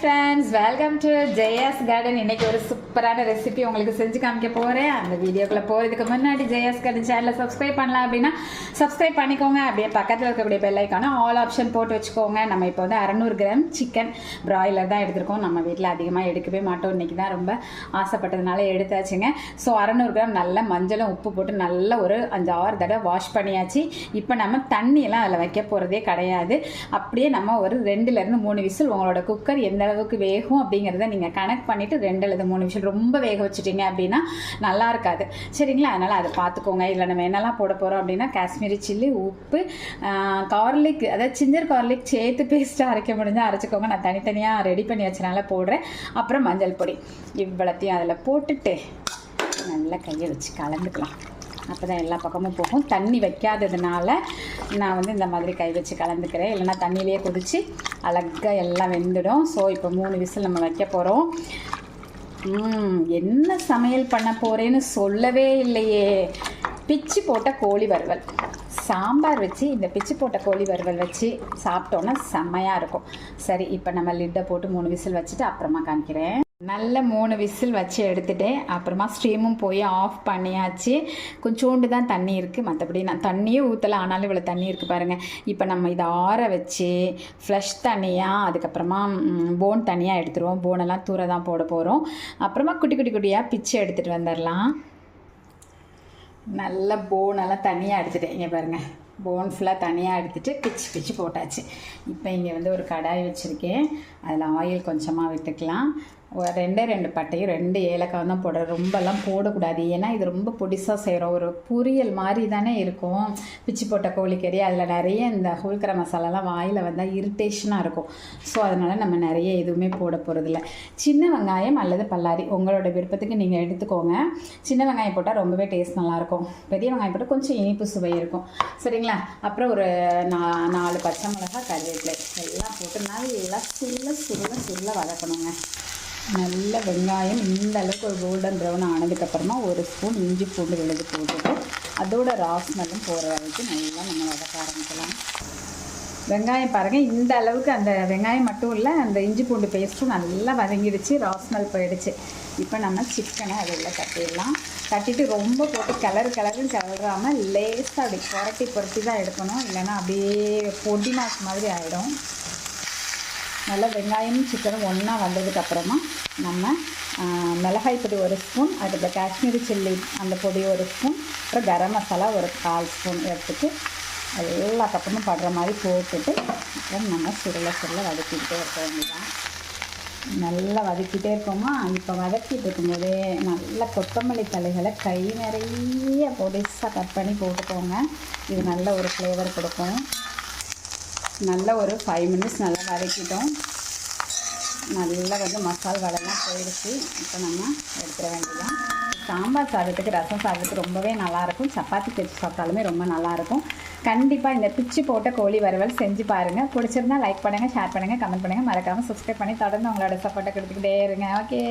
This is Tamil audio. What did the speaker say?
Friends welcome to Jaya's garden இன்னைக்கு ஒரு சூப்பரான ரெசிபி உங்களுக்கு செஞ்சு காமிக்க போகிறேன் அந்த வீடியோக்குள்ளே போகிறதுக்கு முன்னாடி ஜெயாஸ் கார்டன் சேனலை சப்ஸ்கிரைப் பண்ணலாம் அப்படின்னா சப்ஸ்கிரைப் பண்ணிக்கோங்க. அப்படியே பக்கத்தில் இருக்கக்கூடிய பெல் ஐக்கான ஆல் ஆப்ஷன் போட்டு வச்சுக்கோங்க. நம்ம இப்போ வந்து அறநூறு கிராம் சிக்கன் பிராய்லர் தான் எடுத்திருக்கோம். நம்ம வீட்டில் அதிகமாக எடுக்கவே மாட்டோம். இன்னைக்கு தான் ரொம்ப ஆசைப்பட்டதுனால எடுத்தாச்சுங்க. ஸோ அறநூறு கிராம் நல்ல மஞ்சளும் உப்பு போட்டு நல்ல ஒரு அஞ்சு ஆறு தடவை வாஷ் பண்ணியாச்சு. இப்போ நம்ம தண்ணியெல்லாம் அதில் வைக்க போகிறதே கிடையாது. அப்படியே நம்ம ஒரு ரெண்டுலேருந்து மூணு விசில் உங்களோட குக்கர் எந்த அளவுக்கு வேகும் அப்படிங்கிறத நீங்கள் கனெக்ட் பண்ணிவிட்டு ரெண்டு அல்லது மூணு நிமிஷம் ரொம்ப வேக வச்சுட்டீங்க அப்படின்னா நல்லா இருக்காது. சரிங்களா? அதனால் அதை பார்த்துக்கோங்க. இல்லை நம்ம என்னெல்லாம் போட போகிறோம் அப்படின்னா காஷ்மீரி சில்லி உப்பு கார்லிக் அதாவது சிஞ்சர் கார்லிக் சேர்த்து பேஸ்ட்டாக அரைக்க முடிஞ்சால் அரைச்சிக்கோங்க. நான் தனித்தனியாக ரெடி பண்ணி வச்சனால போடுறேன். அப்புறம் மஞ்சள் பொடி. இவ்வளோத்தையும் அதில் போட்டுட்டு நல்லா கையை வச்சு கலந்துக்கலாம். அப்போ தான் எல்லா பக்கமும் போகும். தண்ணி வைக்காததுனால நான் வந்து இந்த மாதிரி கை வச்சு கலந்துக்கிறேன். இல்லைன்னா தண்ணியிலேயே குதித்து அழகாக எல்லாம் வெந்துடும். ஸோ இப்போ மூணு விசில் நம்ம வைக்க போகிறோம் என்ன சமையல் பண்ண போகிறேன்னு சொல்லவே இல்லையே. பிச்சு போட்ட கோழி வறுவல். சாம்பார் வச்சு இந்த பிச்சு போட்ட கோழி வறுவல் வச்சு சாப்பிட்டோன்னா செம்மையாக இருக்கும். சரி இப்போ நம்ம லிட்டை போட்டு மூணு விசில் வச்சுட்டு அப்புறமா காமிக்கிறேன். நல்ல மூணு விசில் வச்சு எடுத்துட்டேன். அப்புறமா ஸ்டீமும் போய் ஆஃப் பண்ணியாச்சு. கொஞ்சோண்டு தான் தண்ணி இருக்குது மற்றபடி நான் தண்ணியே ஊற்றலை ஆனாலும் இவ்வளோ தண்ணி இருக்குது பாருங்கள் இப்போ நம்ம இதை ஆற வச்சு ஃப்ளஷ் தனியாக அதுக்கப்புறமா போன் தனியாக எடுத்துருவோம். போனெல்லாம் தூர தான் போட போகிறோம் அப்புறமா குட்டி குட்டி குட்டியாக பிச்சு எடுத்துகிட்டு வந்துடலாம் நல்ல போனெல்லாம் தனியாக எடுத்துட்டேன். இங்கே பாருங்கள் போன் ஃபுல்லாக தனியாக எடுத்துகிட்டு பிச்சு பிச்சு போட்டாச்சு. இப்போ இங்கே வந்து ஒரு கடாய் வச்சுருக்கேன். அதில் ஆயில் கொஞ்சமாக விட்டுக்கலாம். ரெண்டே ரெண்டு பட்டையும் ரெண்டு ஏலக்காய் தான் போடுறேன் ரொம்பலாம் போடக்கூடாது. ஏன்னா இது ரொம்ப பொடிசாக செய்கிறோம் ஒரு பொரியல் மாதிரி தானே இருக்கும். பிச்சு போட்ட கோழிக்கறி அதில் நிறைய இந்த ஹோல்கர மசாலாலாம் வாயில் வந்தால் இரிட்டேஷனாக இருக்கும். ஸோ அதனால் நம்ம நிறைய எதுவுமே போட போகிறதில்ல சின்ன வெங்காயம் அல்லது பல்லாரி உங்களோட விருப்பத்துக்கு நீங்கள் எடுத்துக்கோங்க. சின்ன வெங்காயம் போட்டால் ரொம்பவே டேஸ்ட் நல்லாயிருக்கும். பெரிய வெங்காயம் போட்டால் கொஞ்சம் இனிப்பு சுவை இருக்கும். சரிங்களா? அப்புறம் ஒரு நா நாலு பச்சை மிளகா கருவேப்பிலை. எல்லாம் போட்டு நல்லா சுருள சுருள சுருள வதக்கணுங்க. நல்ல வெங்காயம் இந்த அளவுக்கு ஒரு கோல்டன் ப்ரௌன் ஆனதுக்கப்புறமா ஒரு ஸ்பூன் இஞ்சி பூண்டு விழுது போட்டுட்டு அதோட ராஸ்மெல்லும் போகிற வரைக்கும் நல்லா நம்ம வதக்க ஆரம்பிக்கலாம். வெங்காயம் பாருங்கள் இந்த அளவுக்கு அந்த வெங்காயம் மட்டும் இல்லை அந்த இஞ்சி பூண்டு பேஸ்ட்டும் நல்லா வதங்கிடுச்சு ராஸ்மெல் போயிடுச்சு. இப்போ நம்ம சிக்கனை அதில் கட்டிடலாம் கட்டிட்டு ரொம்ப போட்டு கலர் கலரும் கலராமல் லேசாக அப்படி புரட்டி புரட்டி தான் எடுக்கணும். இல்லைன்னா அப்படியே பொடி மாஸ் மாதிரி ஆகிடும் நல்லா வெங்காயமும் சிக்கனும் ஒன்றா வந்ததுக்கப்புறமா நம்ம மிளகாய் பொடி ஒரு ஸ்பூன் அடுத்த காஷ்மீரி சில்லி அந்த பொடி ஒரு ஸ்பூன் அப்புறம் கரம் மசாலா ஒரு கால் ஸ்பூன் எடுத்துட்டு அது எல்லா பக்கமும் படுற மாதிரி போட்டுட்டு அப்புறம் நம்ம சுருள சுருள வதக்கிக்கிட்டே இருக்க வேண்டியதான் நல்லா வதக்கிட்டே இருக்கோமா? இப்போ வதக்கிட்டு இருக்கும்போதே நல்ல கொத்தமல்லி தலைகளை கை நிறைய பொடிசாக கட் பண்ணி போட்டுக்கோங்க. இது நல்ல ஒரு ஃப்ளேவர் கொடுக்கும். நல்ல ஒரு ஃபைவ் மினிட்ஸ் நல்லா வதக்கிட்டோம். நல்லா வந்து மசால் வடைலாம் போயிடுச்சு. இப்போ நம்ம எடுத்துட வேண்டியதான் சாம்பார் சாதத்துக்கு ரசம் சாதத்துக்கு ரொம்பவே நல்லாயிருக்கும். சப்பாத்தி வச்சு சாப்பிட்டாலுமே ரொம்ப நல்லாயிருக்கும். கண்டிப்பாக இந்த பிச்சு போட்ட கோழி வறுவல் செஞ்சு பாருங்கள் பிடிச்சிருந்தா லைக் பண்ணுங்கள் ஷேர் பண்ணுங்கள் கமெண்ட் பண்ணுங்கள் மறக்காமல் சப்ஸ்கிரைப் பண்ணி தொடர்ந்து உங்களோட சப்போர்ட்டை கொடுத்துக்கிட்டே இருங்க. ஓகே